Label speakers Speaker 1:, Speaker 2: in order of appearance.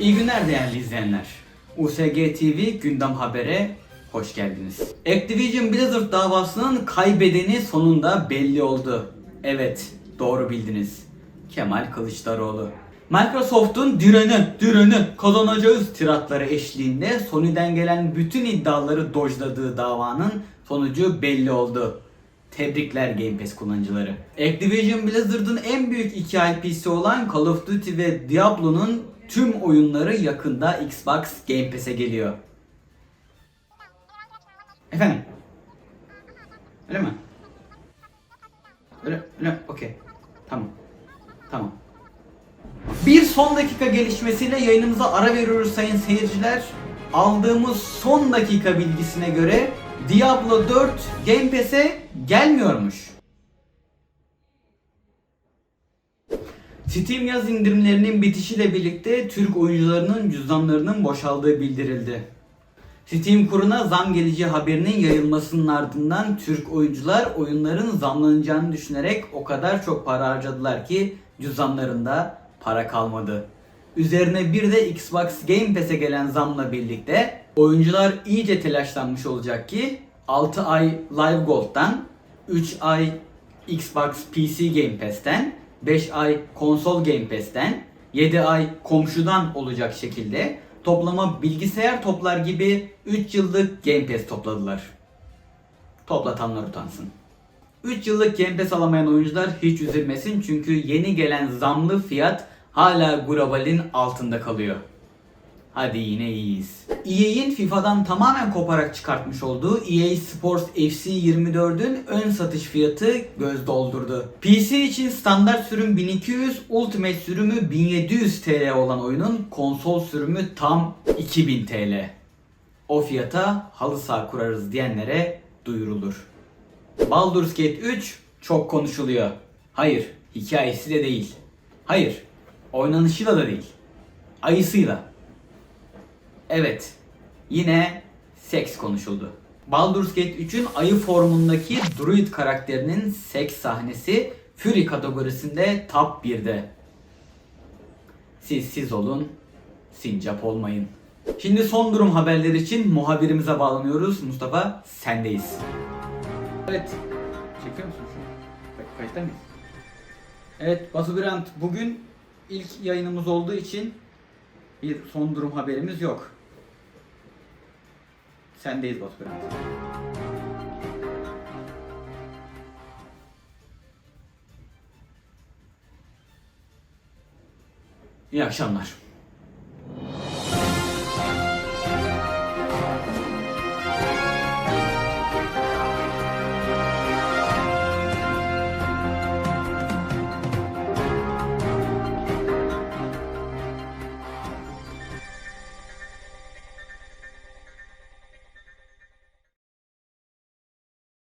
Speaker 1: İyi günler değerli izleyenler. USG TV Gündem Haber'e hoş geldiniz. Activision Blizzard davasının kaybedeni sonunda belli oldu. Evet, doğru bildiniz. Kemal Kılıçdaroğlu. Microsoft'un direni, direni kazanacağız tiratları eşliğinde Sony'den gelen bütün iddiaları dojladığı davanın sonucu belli oldu. Tebrikler Game Pass kullanıcıları. Activision Blizzard'ın en büyük iki IP'si olan Call of Duty ve Diablo'nun tüm oyunları yakında Xbox Game Pass'e geliyor. Efendim? Öyle mi? Öyle, öyle, okey. Tamam. Tamam. Bir son dakika gelişmesiyle yayınımıza ara veriyoruz sayın seyirciler. Aldığımız son dakika bilgisine göre Diablo 4 Game Pass'e gelmiyormuş. Steam yaz indirimlerinin bitişiyle birlikte Türk oyuncularının cüzdanlarının boşaldığı bildirildi. Steam kuruna zam geleceği haberinin yayılmasının ardından Türk oyuncular oyunların zamlanacağını düşünerek o kadar çok para harcadılar ki cüzdanlarında para kalmadı. Üzerine bir de Xbox Game Pass'e gelen zamla birlikte oyuncular iyice telaşlanmış olacak ki 6 ay Live Gold'dan 3 ay Xbox PC Game Pass'ten 5 ay konsol Game Pass'ten 7 ay komşudan olacak şekilde toplama bilgisayar toplar gibi 3 yıllık Game Pass topladılar. Toplatanlar utansın. 3 yıllık Game Pass alamayan oyuncular hiç üzülmesin çünkü yeni gelen zamlı fiyat hala globalin altında kalıyor. Hadi yine iyiyiz. EA'in FIFA'dan tamamen koparak çıkartmış olduğu EA Sports FC 24'ün ön satış fiyatı göz doldurdu. PC için standart sürüm 1200, Ultimate sürümü 1700 TL olan oyunun konsol sürümü tam 2000 TL. O fiyata halı saha kurarız diyenlere duyurulur. Baldur's Gate 3 çok konuşuluyor. Hayır, hikayesi de değil. Hayır, oynanışıyla da değil. Ayısıyla. Evet, yine seks konuşuldu. Baldur's Gate 3'ün ayı formundaki druid karakterinin seks sahnesi Fury kategorisinde top 1'de. Siz siz olun, sincap olmayın. Şimdi son durum haberleri için muhabirimize bağlanıyoruz. Mustafa sendeyiz. Evet. Çekiyor musun şu an? Kay- Kayıtta mıyız? Evet Batu Birant bugün ilk yayınımız olduğu için bir son durum haberimiz yok. Sendeyiz Batu. İyi akşamlar.